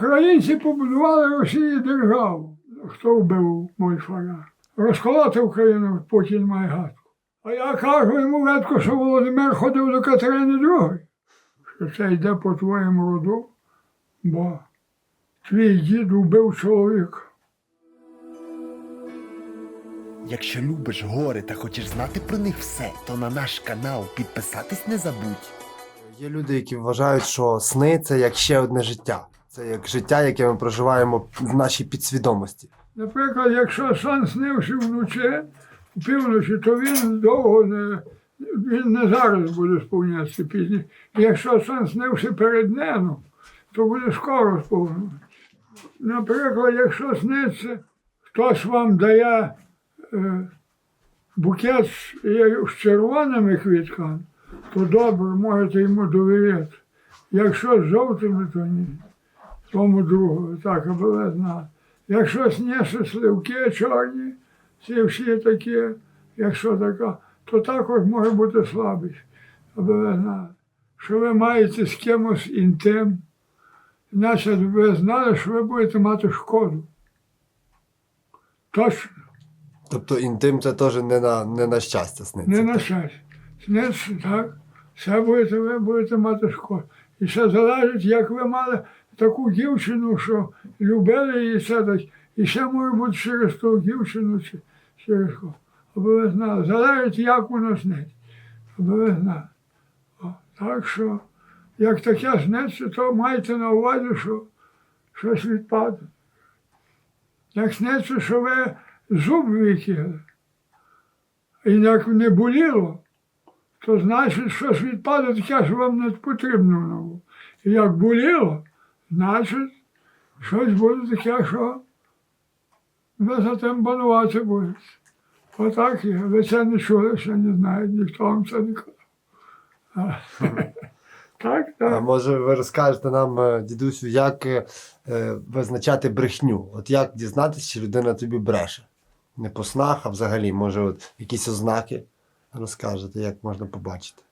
Українці побудували Росії державу. Хто вбив Мойфара? Розколоти Україну Путін має гадку. А я кажу йому гадку, що Володимир ходив до Катерини II. Що це йде по твоєму роду, бо твій дід вбив чоловіка. Якщо любиш гори та хочеш знати про них все, то на наш канал підписатись не забудь. Є люди, які вважають, що сни це як ще одне життя. Це як життя, яке ми проживаємо в нашій підсвідомості. Наприклад, якщо сон снився вночі, півночі, то він довго не, він не зараз буде сповнятися пізніше. Якщо сон снився перед днем, то буде скоро сповнюватися. Наприклад, якщо сниться, хтось вам дає е, букет з червоними квітками, то добре, можете йому довіряти. Якщо з жовтими, то ні. Тому другу, так, ви. Якщо снеше сливки чорні, ці всі такі, якщо така, то також може бути слабість, ви. Що ви маєте з кимось інтим, значить ви знали, що ви будете мати шкоду. Точно, Тобто інтим це теж не на, не на щастя сниться. не на щастя. Сниться, так, все будете, ви будете мати шкоду. І ще залежить, як ви мали таку дівчину, що любили її так, і ще може бути через ту дівчину чи через кого. Аби ви знали. Залежить, як воно сниться. Аби ви знали. О, так що, як таке сниться, то майте на увазі, що щось відпаде. Як сниться, що ви зуб викинули, і як не боліло, то значить щось відпаде таке, що вам не потрібно. І як боліло, значить щось буде таке, що ви за тим банувати будете. Отак є. Ви це не чули, ще не знаєте, ніхто вам це не казав. А, Так, А може ви розкажете нам, е, дідусю, як е, е, визначати брехню? От як дізнатися, чи людина тобі бреше? Не по снах, а взагалі, може, от якісь ознаки розкажете, як можна побачити.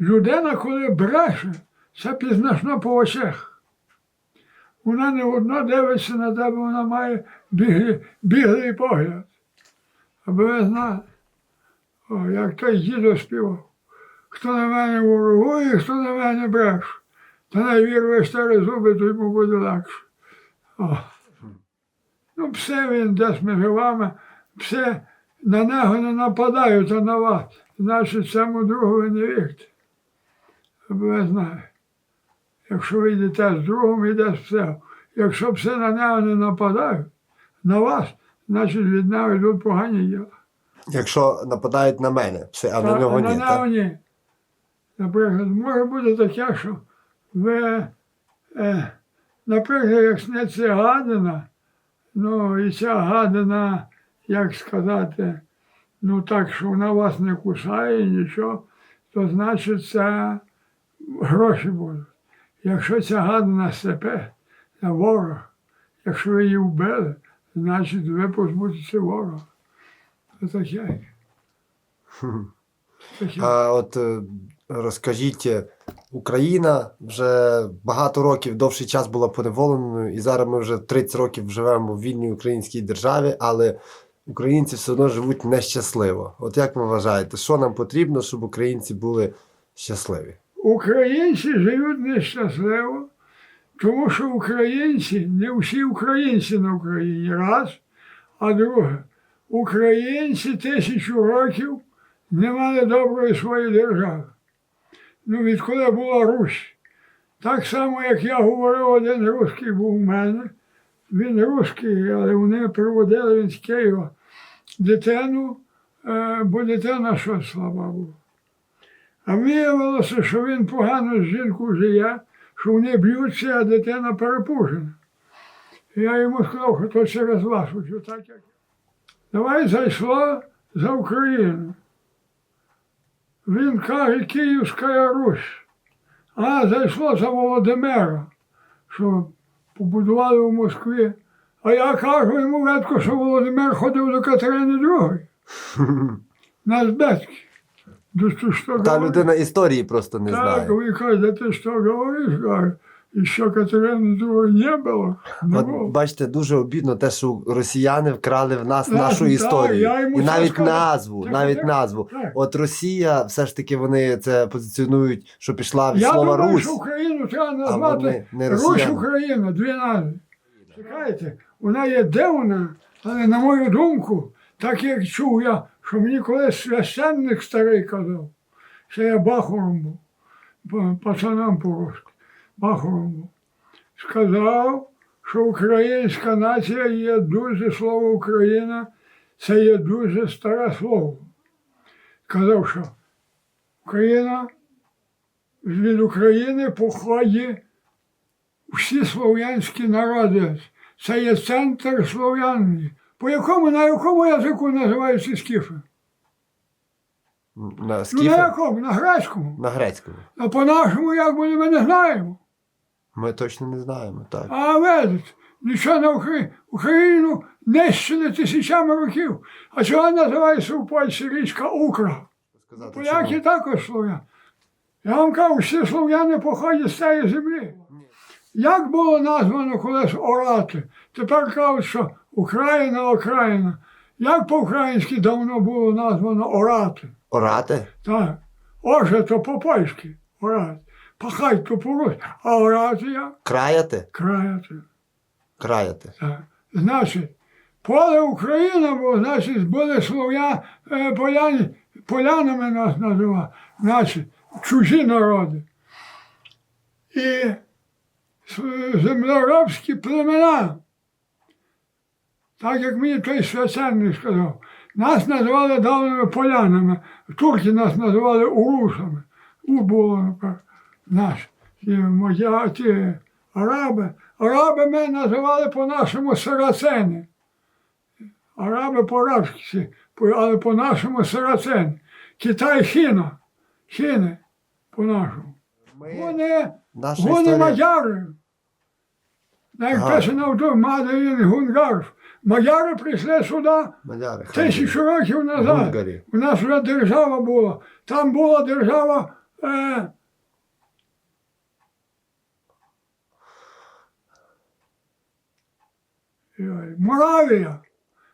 Людина, коли бреше, це пізнашно по очах. Вона не одно дивиться на тебе, вона має біглий, біглий погляд. Аби ви знали, О, як той дідо співав. Хто на мене ворогує, хто на мене бреше. Та не вірує старі зуби, то йому буде легше. О. Ну, пси він десь між вами, пси на нього не нападають, а на вас. Значить, цьому другу не вірте. Ви знали. Якщо ви йдете з другом, йде з псем. Якщо пси на нього не нападають, на вас, значить від нього йдуть погані діла. Якщо нападають на мене, все, а на Та- нього на ні. нього ні. Наприклад, може бути таке, що ви, е, наприклад, як сниться гадина, ну і ця гадина, як сказати, ну так, що вона вас не кусає, нічого, то значить це гроші будуть. Якщо ця гадина сипе, це ворог. Якщо ви її вбили, значить ви позбудетеся ворога. Це. Таке. А от е, розкажіть, е, Україна вже багато років довший час була поневоленою, і зараз ми вже 30 років живемо в вільній українській державі, але українці все одно живуть нещасливо. От як ви вважаєте, що нам потрібно, щоб українці були щасливі? Українці живуть нещасливо, тому що українці, не всі українці на Україні, раз, а друге, українці тисячу років не мали доброї своєї держави. Ну, відколи була Русь. Так само, як я говорив, один русський був у мене. Він русський, але вони приводили він з Києва дитину, е, бо дитина щось слаба була. А виявилося, що він погано з жінкою живе, що вони б'ються, а дитина перепужена. Я йому сказав, що то через вас, що так як. Давай зайшло за Україну. Він каже, Київська Русь. А зайшло за Володимира, що побудували у Москві. А я кажу йому ветко, що Володимир ходив до Катерини II. На Та говориш? людина історії просто не Так, знає. каже, да ти що говориш? Каже, еще Катерины II не было. Не От було. бачите, дуже обідно те, що росіяни вкрали в нас Так, нашу так, історію. я йому І це навіть сказав. назву, Так, навіть так, назву. так. От Росія, все ж таки, вони це позиціонують, що пішла від Я слова думаю, Русь. що Україну треба назвати вони не Русь росіяни. Україна, дві назви. Чекайте, вона є де вона, але на мою думку, так як чув я, що мені колись священник старий казав, що я бахором був, пацанам по-русски, бахором був. Сказав, що українська нація є дуже слово Україна, це є дуже старе слово. Казав, що Україна від України походять всі слов'янські народи. Це є центр Слов'янії. По якому, на якому язику називаються скіфи? На Ну на якому? На грецькому. На грецькому. А по-нашому як буде, ми не знаємо. Ми точно не знаємо, так. А ведуть, нічого на Україну. Україну нищили тисячами років. А чого називається у Польщі річка Укра? Сказати, Поляки чому? також слов'яни. Я вам кажу, всі слов'яни походять з цієї землі. Як було названо колись орати? Тепер кажуть, що Україна, Україна. Як по-українськи давно було названо орати? Орати? Так. Оже то по-польськи орати. Пахать то по-руськи. А орати як? Краяти? Краяти. Краяти. Так. Значить, поле Україна було, значить, були слов'я, е, поляні, полянами нас називали, значить, чужі народи. І землеробські племена. Так як мені той священник сказав, нас називали давними полянами, турки нас називали урусами. У було, наприклад, наш. Ті, мадя- ті араби. Араби ми називали по-нашому сарацени. Араби по-арабськи, але по-нашому сарацени. Китай хіна. Хіни по-нашому. Вони, вони мадяри. Як Ага. писано в тому Мадеїн Гунгарф. Мадяри прийшли сюди Мадяри. тисячу років назад. У нас вже держава була. Там була держава е, Моравія.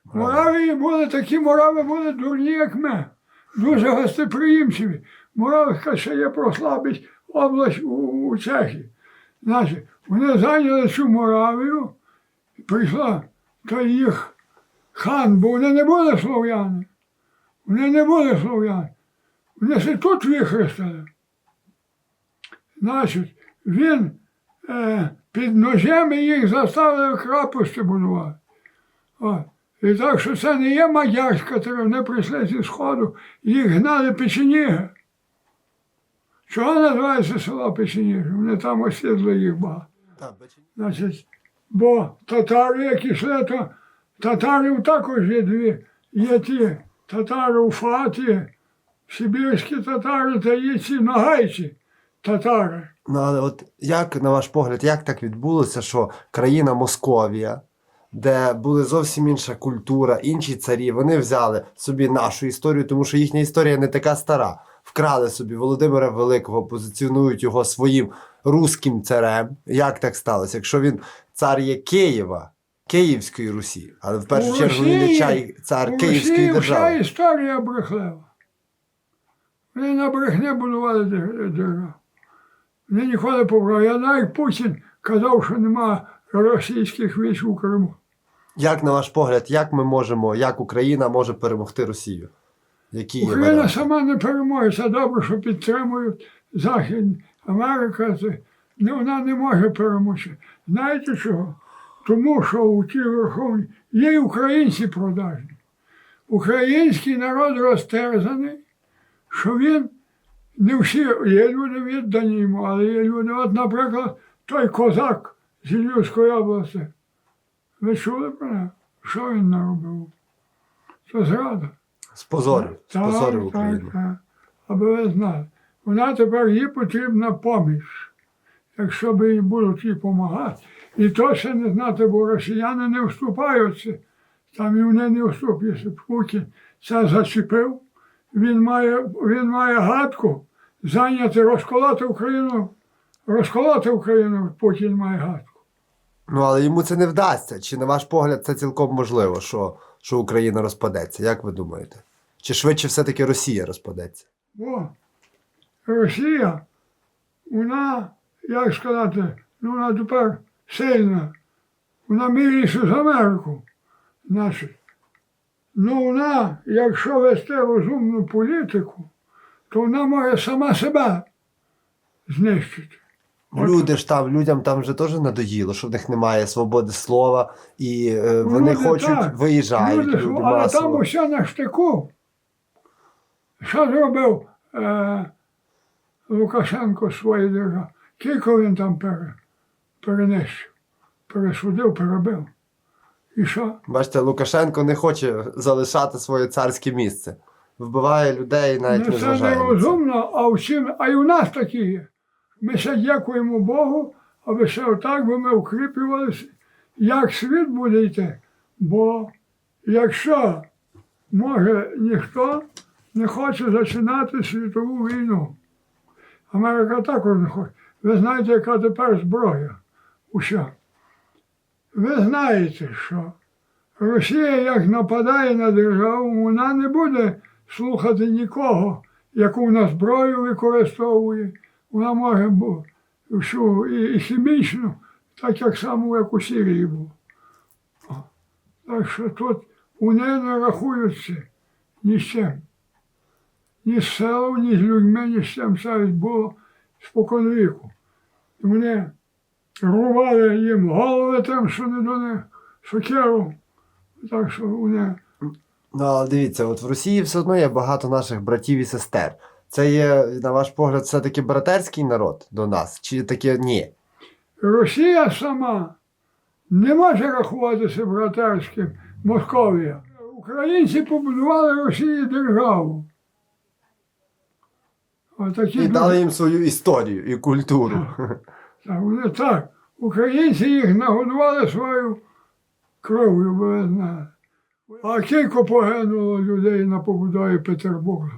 Моравії були такі морави були дурні, як ми. Дуже гостеприємчиві. Моравська ще є прослабить область у, у Чехії. Значить, вони зайняли цю Моравію, прийшла той їх хан, бо вони не були слов'яни. Вони не були слов'яни. Вони ще тут вихрестили. Значить, він е, під ножем їх заставили крапості будувати. О, і так що це не є мадярська, яка вони прийшли зі Сходу, їх гнали печеніги. Чого називається село Печеніги? Вони там осідли їх багато. Значить, бо татари, як ішли, то татарів також є дві. Є ті татари у Фаті, сибірські татари та є ці нагайці татари. Ну, але от як, на ваш погляд, як так відбулося, що країна Московія, де була зовсім інша культура, інші царі, вони взяли собі нашу історію, тому що їхня історія не така стара. Вкрали собі Володимира Великого, позиціонують його своїм руським царем. Як так сталося? Якщо він цар є Києва, Київської Русі, але в першу У чергу він не чай, цар У Київської Росії вся держави. історія брехлива. Вони на брехне будували державу. Вони ніколи побрали. Я навіть Путін казав, що нема російських військ у Криму. Як на ваш погляд, як ми можемо, як Україна може перемогти Росію? Які є Україна варіанти? сама не переможе. Добре, що підтримують Західні Америка. Ну, вона не може перемогти. Знаєте чого? Тому що у тій верховній є й українці продажні. Український народ розтерзаний, що він не всі є люди віддані йому, але є люди. От, наприклад, той козак з Львівської області. Ви чули про нього? Що він наробив? Це зрада. Спозорив, спозорив Україну. Аби ви знали. Вона тепер їй потрібна поміч, якщо б їй будуть їй допомагати. І то ще не знати, бо росіяни не вступаються. Там і вони не. Якщо Путін це зачепив, він має, він має гадку зайняти, розколоти Україну розколоти Україну Путін має гадку. Ну, але йому це не вдасться. Чи на ваш погляд це цілком можливо, що, що Україна розпадеться? Як ви думаєте? Чи швидше все-таки Росія розпадеться? Бо Росія, вона, як сказати, ну вона тепер сильна. Вона миліша з Америку. Значить. Ну вона, якщо вести розумну політику, то вона може сама себе знищити. Люди ж там, людям там вже теж надоїло, що в них немає свободи слова, і е, вони Люди хочуть так. виїжджають. Люди, люди але масово. там усе на штику. Що зробив е, Лукашенко своєю державою? Кілько він там пере, пересудив, перебив. І що? Бачите, Лукашенко не хоче залишати своє царське місце. Вбиває людей, навіть Ну, не це на це. нерозумно, а всім, а й у нас такі є. Ми ще дякуємо Богу, аби ще отак би ми укріплювалися, як світ буде йти. Бо якщо може ніхто не хоче починати світову війну, Америка також не хоче. Ви знаєте, яка тепер зброя уся. Ви знаєте, що Росія, як нападає на державу, вона не буде слухати нікого, яку вона зброю використовує. Вона може бу- всю і, і хімічну, так як само, як у Сирії було. Так що тут у неї не рахуються ні з чим. Ні з селом, ні з людьми, ні з чим це було споконвіку. Вони рубали їм голови тим, що не до них, сокеру. Так що вони Ну, але дивіться, от в Росії все одно є багато наших братів і сестер. Це є, на ваш погляд, все-таки братерський народ до нас? Чи таке ні? Росія сама не може рахуватися братерським Московія. Українці побудували Росії державу. Отакі І дали їм свою історію і культуру. Так, вони так. Українці їх нагодували свою кров'ю, знали. А кілько погинуло людей на побудові Петербурга.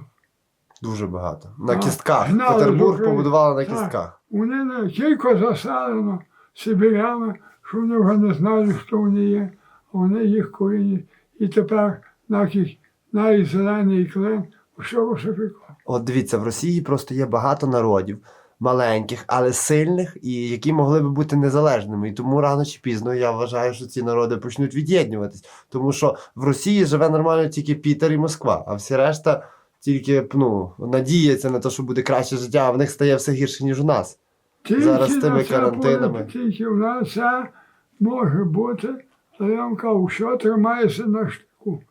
Дуже багато. На А, кістках. гнали з Петербург України. побудували на Так. кістках. Вони не тільки заселено сибірями, що вони вже не знали, хто вони є, а вони їх корінні. І тепер навіть, навіть зелений клин усе русифікував. От дивіться, в Росії просто є багато народів, маленьких, але сильних, і які могли би бути незалежними. І тому рано чи пізно я вважаю, що ці народи почнуть від'єднуватись. Тому що в Росії живе нормально тільки Пітер і Москва, а всі решта тільки ну, надіяться на те, що буде краще життя, а в них стає все гірше, ніж у нас. Тільки Зараз з тими карантинами. Тільки в нас може бути, та я вам кажу, що тримається на штику.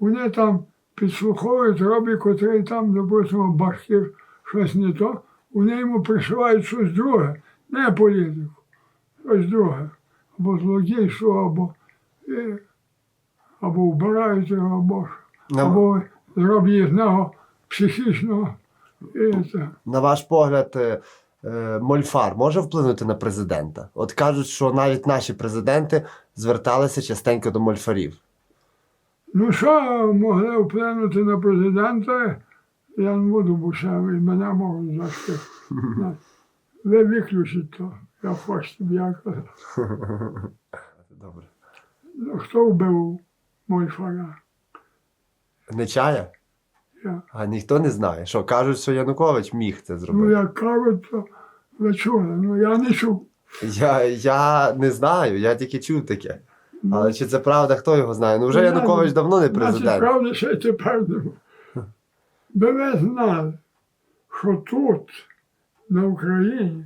Вони там підслуховують робі, котрий там, допустимо, башкір щось не то, вони йому пришивають щось друге, не політику, щось друге. Або злодійство, або, е, або вбирають його, або, або зроблять з нього психічного. І це. на ваш погляд, е, е, Мольфар може вплинути на президента? От кажуть, що навіть наші президенти зверталися частенько до мольфарів. Ну, що могли вплинути на президента, я не буду бушевий, мене можуть зашти. Ви виключіть то, я хочу, я казав. Добре. Ну, Хто вбив Мольфара? Не чая? Я. А ніхто не знає. Що кажуть, що Янукович міг це зробити. Ну, як кажуть, то ви чули, ну я не чув. Я, я не знаю, я тільки чув таке. Але чи це правда, хто його знає? Ну вже Ну, Янукович давно не Значить, президент. правда, ще й тепер. Би ви знали, що тут, на Україні,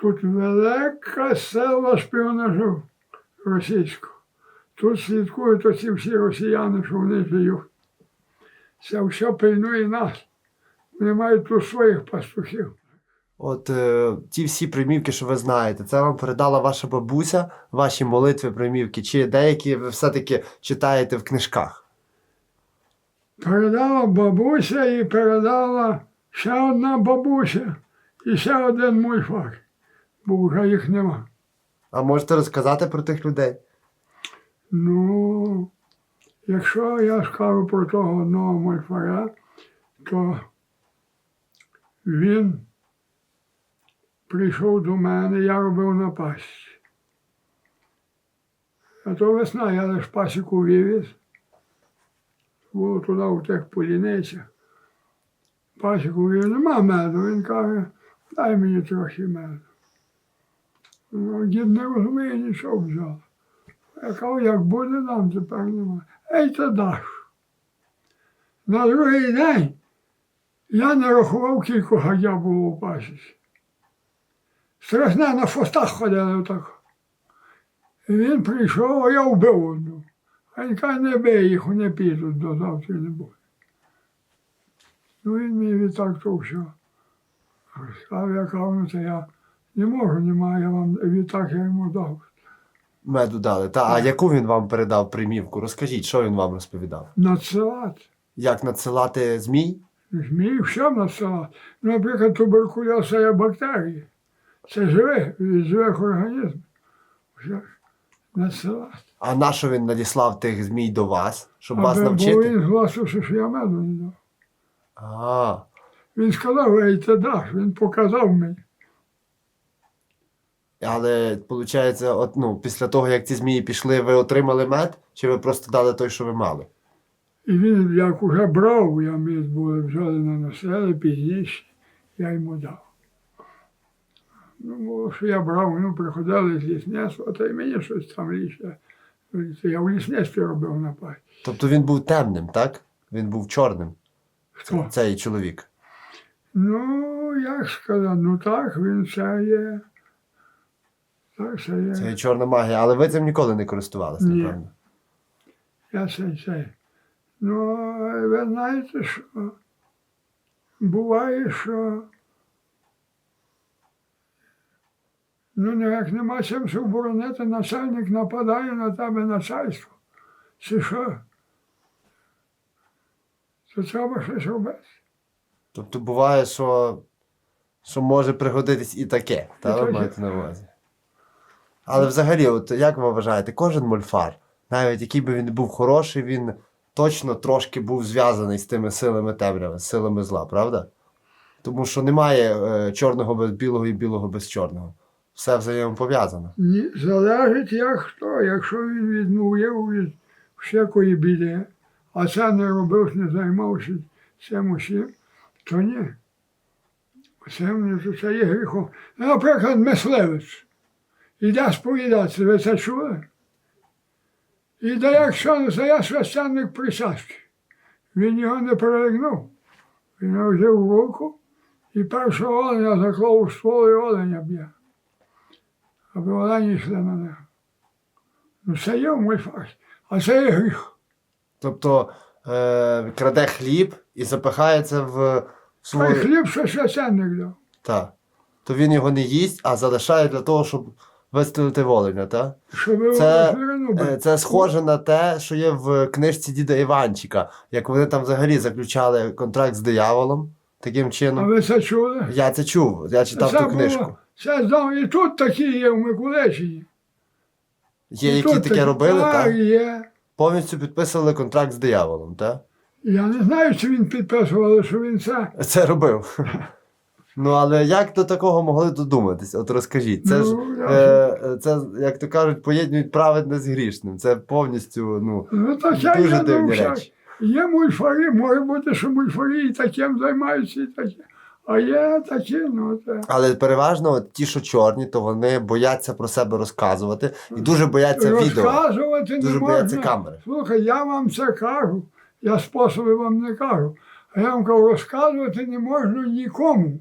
тут велика сила шпіонажу російського. Тут слідкують оці всі росіяни, що вони живуть. Це все пильнує нас. Вони мають тут своїх пастухів. От е, ті всі примівки, що ви знаєте, це вам передала ваша бабуся, ваші молитви, примівки, чи деякі ви все-таки читаєте в книжках? Передала бабуся і передала ще одна бабуся і ще один мульфак, бо вже їх нема. А можете розказати про тих людей? Ну, якщо я скажу про того одного мульфаря, то він прийшов до мене, я робив на пасіці. А то весна, я лиш пасіку вивіз. Було туди у тих поліницях. Пасіку вивіз, нема меду. Він каже, дай мені трохи меду. Ну, дід не розуміє, нічого взяв. Я кажу, як буде, нам тепер немає. Ей, ти даш. На другий день я не рахував, кілько гадя було у пасіці. Страшне на фостах ходили так. І він прийшов, а я вбив одну. А він каже, не бий їх, вони підуть до завтра не буде. Ну він мені відтак то все. Сказав, я кажу, ну це я не можу, немає, я вам відтак я йому дав. Меду дали. Та, а яку він вам передав примівку? Розкажіть, що він вам розповідав? Надсилати. Як надсилати змій? Змій все надсилати. Наприклад, туберкульоз це є бактерії. Це живе, від живих організмів. А на що він надіслав тих змій до вас? Щоб вас Аби- Бо навчити? він згласився, що я меду не дав. А, Він сказав, ей, ти даш, він показав мені. але виходить, от, ну, після того, як ці змії пішли, ви отримали мед, чи ви просто дали той, що ви мали? І він, як уже брав, я міст були взяли на населе пізніше, я йому дав. Ну, що я брав, ну, приходили з лісництва, та й мені щось там ліще. Я в лісництві робив на пасі. Тобто він був темним, так? Він був чорним, Хто? цей чоловік. Ну, як сказати, ну так, він це є. Так, це є. Це є чорна магія, але ви цим ніколи не користувалися, Ні. напевно. Я це це. Ну, ви знаєте, що буває, що ну, ну, як нема чим се оборонити, начальник нападає на тебе начальство. Чи що? То треба щось робити. Тобто буває, що, що може пригодитись і таке, та ви маєте на увазі. Але взагалі, от як ви вважаєте, кожен мольфар, навіть який би він був хороший, він точно трошки був зв'язаний з тими силами темряви, з силами зла, правда? Тому що немає е, чорного без білого і білого без чорного. Все взаємопов'язано. Залежить як хто. Якщо він відмовив від всякої біди, а це не робив, не займався цим усім, то ні. Це, це є гріхом. Наприклад, мисливець. Іде сповідатися, ви це чули? Іде, якщо це я священник присяжки. Він його не перелягнув. Він взяв руку і першого оленя заклав ствол і оленя б'є аби олені йшли на нього. Ну, це є мольфарі, а це є гріх. Тобто е, краде хліб і запихається в свою. хліб, що священник дав. Так. То він його не їсть, а залишає для того, щоб вистрілити воленя, так? Щоб Це, Е. Це схоже на те, що є в книжці діда Іванчика, як вони там взагалі заключали контракт з дияволом. Таким А ви це чули? Я це чув, я читав це ту книжку. Це знав, і тут такі є в Миколаївщині. Є, І які тут таке робили, так? так? є. Повністю підписували контракт з дияволом, так? Я не знаю, чи він підписував, але що він це. Це робив. Ну, але як до такого могли додуматись? От розкажіть. Це ж, Ну, я е, це, як то кажуть, поєднують праведне з грішним. Це повністю, ну, Ну, так я дуже є дивні душа. речі. Є мульфарі, може бути, що мульфарі і таким займаються, і таке. А є такі, ну це. Але переважно от ті, що чорні, то вони бояться про себе розказувати і дуже бояться відео. Розказувати не Дуже можна. бояться камери. Слухай, я вам це кажу, я способи вам не кажу. А я вам кажу, розказувати не можна нікому.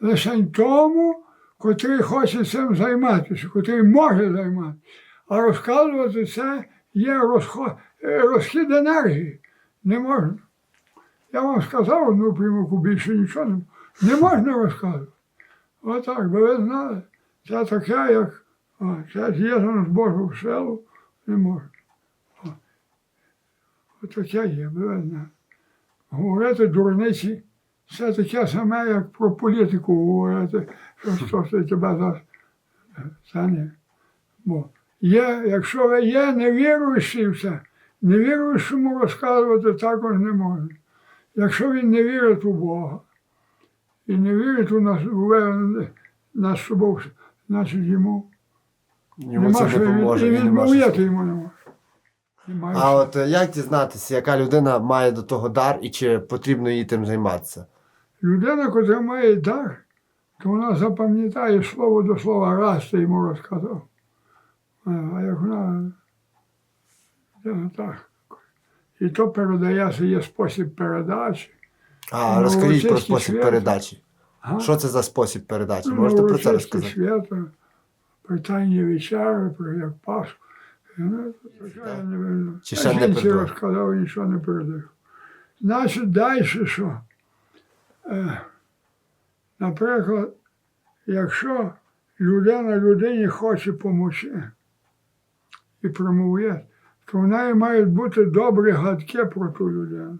Лише тому, котрий хоче цим займатися, котрий може займатися. А розказувати це є розход, е, розхід енергії. Не можна. Я вам сказав одну примуку, більше нічого не, не можна розказувати. Отак, бо ви знали. Це таке, як це з'єднано з Божою силу, не можна. Отаке є, бо ви знаєте. Говорити дурниці, це таке саме, як про політику говорити, що це тебе за це не. Бо є, якщо ви є невіруючий все, невіруючому розказувати також не можна. Якщо він не вірить у Бога і не вірить у нас, у нас собою, значить йому, Йому нема це не поможе. і відмовляти йому не може. А от е, як дізнатися, яка людина має до того дар і чи потрібно їй тим займатися? Людина, яка має дар, то вона запам'ятає слово до слова, раз ти йому розказав. А як вона так. І то передається, є спосіб передачі. А Ну, розкажіть про спосіб свята. передачі. Ага. Що це за спосіб передачі? Ну, Можете про це розказати? свята, питання вечери, про як Пасху. Ну. Чи ще не жінці передав? розказав, нічого не передаю. Значить, далі що? Е, наприклад, якщо людина людині хоче допомогти і промовляти, то в неї мають бути добрі гадки про ту людину.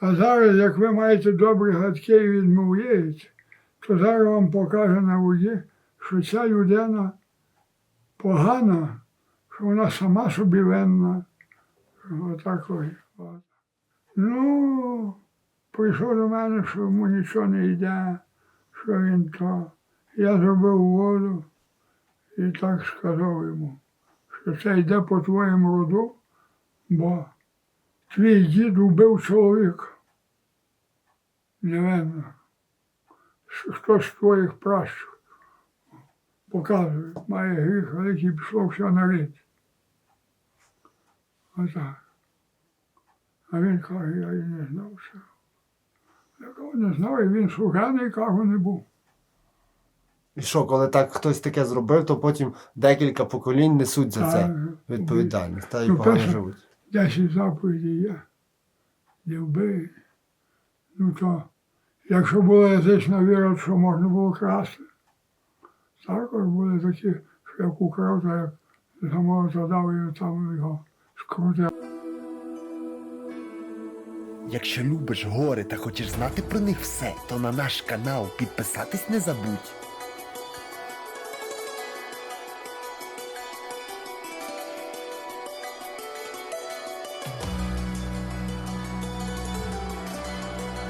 А зараз, як ви маєте добрі гадки і відмовляєте, то зараз вам покаже на воді, що ця людина погана, що вона сама собі винна. Отакої. От. Ну, прийшов до мене, що йому нічого не йде, що він то. Я зробив воду і так сказав йому, що це йде по твоєму роду, бо твій дід убив чоловіка. Невинно. Що- з твоїх пращурів показує, має гріх великий, пішло все на рід. Отак. А він каже, я і не знав, що. Я не знав, і він слуганий, кажу, не був. І що, коли так хтось таке зробив, то потім декілька поколінь несуть за це відповідальність та й Ну, погано перше- живуть. Десять заповідей є. Не вбий. Ну то, якщо була язична віра, що можна було красти. Також були такі, що як украв, то як самого задав і там його скрутив. Якщо любиш гори та хочеш знати про них все, то на наш канал підписатись не забудь.